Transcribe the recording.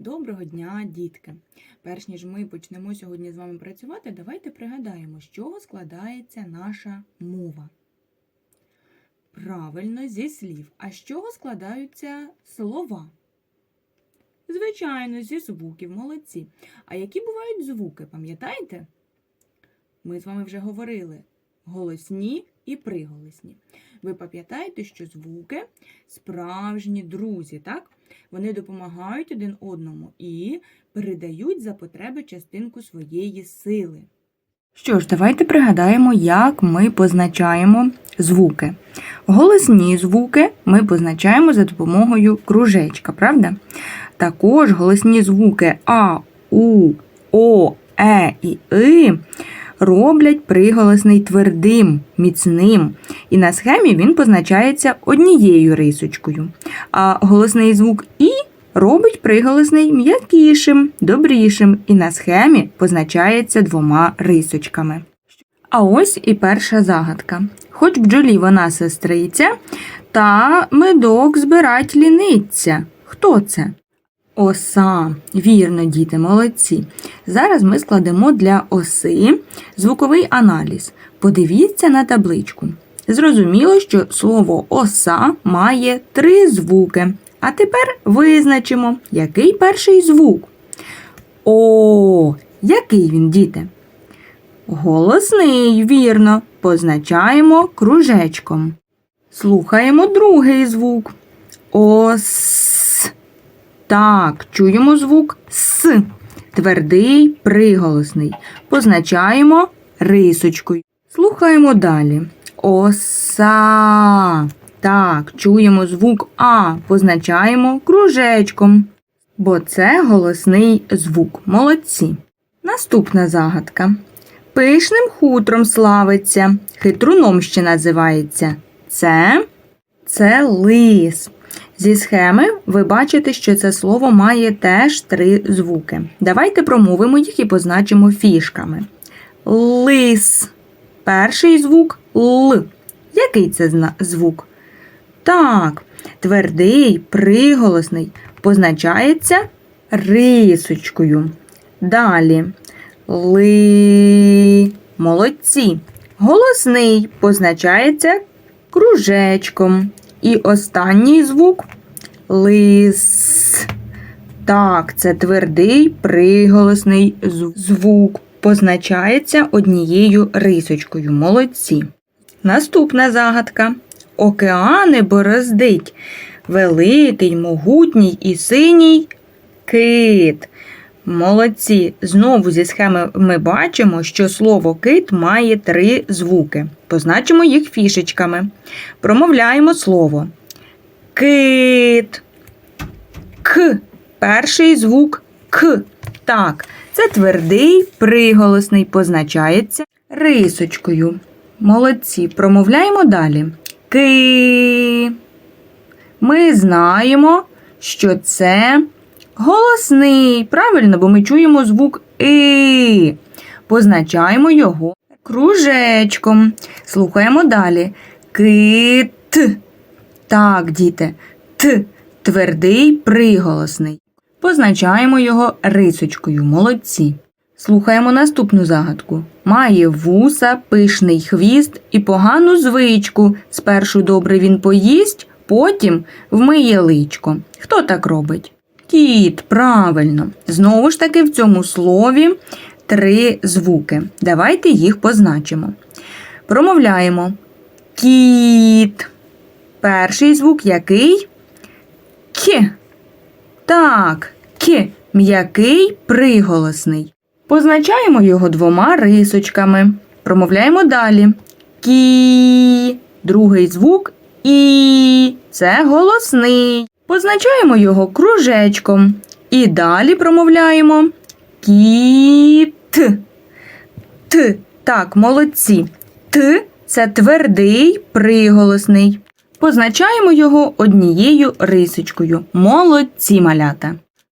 Доброго дня, дітки! Перш ніж ми почнемо сьогодні з вами працювати, давайте пригадаємо, з чого складається наша мова. Правильно, зі слів. А з чого складаються слова? Звичайно, зі звуків, молодці. А які бувають звуки, пам'ятаєте? Ми з вами вже говорили голосні і приголосні. Ви пам'ятаєте, що звуки справжні друзі, так? Вони допомагають один одному і передають за потреби частинку своєї сили. Що ж, давайте пригадаємо, як ми позначаємо звуки. Голосні звуки ми позначаємо за допомогою кружечка, правда? Також голосні звуки А, У, О, Е і И роблять приголосний твердим, міцним, і на схемі він позначається однією рисочкою. А голосний звук І робить приголосний м'якішим, добрішим, і на схемі позначається двома рисочками. А ось і перша загадка. Хоч бджолі вона сестриця, та медок збирать ліниться. Хто це? Оса. Вірно, діти, молодці. Зараз ми складемо для оси звуковий аналіз. Подивіться на табличку. Зрозуміло, що слово оса має три звуки. А тепер визначимо, який перший звук. О, який він, діти? Голосний, вірно, позначаємо кружечком. Слухаємо другий звук. Ос. Так, чуємо звук С. Твердий, приголосний. Позначаємо рисочкою. Слухаємо далі. Оса. Так, чуємо звук А. Позначаємо кружечком. Бо це голосний звук. Молодці. Наступна загадка. Пишним хутром славиться, хитруном ще називається. Це, це лис. Зі схеми ви бачите, що це слово має теж три звуки. Давайте промовимо їх і позначимо фішками. Лис. Перший звук Л. Який це звук? Так, твердий, приголосний, позначається рисочкою. Далі. Ли. Молодці. Голосний позначається кружечком. І останній звук лис. Так, це твердий приголосний звук. Позначається однією рисочкою. Молодці. Наступна загадка. Океани бороздить. Великий, могутній і синій кит. Молодці. Знову зі схеми ми бачимо, що слово кит має три звуки. Позначимо їх фішечками. Промовляємо слово. Кит. К. Перший звук К. Так, це твердий, приголосний, позначається рисочкою. Молодці. Промовляємо далі. Ки. Ми знаємо, що це голосний. Правильно, бо ми чуємо звук И. Позначаємо його кружечком. Слухаємо далі. Кит. Так, діти. Т. Твердий приголосний. Позначаємо його рисочкою. Молодці. Слухаємо наступну загадку. Має вуса, пишний хвіст і погану звичку. Спершу добре він поїсть, потім вмиє личко. Хто так робить? Кіт, правильно. Знову ж таки, в цьому слові три звуки. Давайте їх позначимо. Промовляємо. Кіт. Перший звук який? К. Так, К. М'який приголосний. Позначаємо його двома рисочками. Промовляємо далі. Кі. Другий звук І. Це голосний. Позначаємо його кружечком. І далі промовляємо кіт. Т. Так, молодці. Т це твердий приголосний. Позначаємо його однією рисочкою. Молодці малята.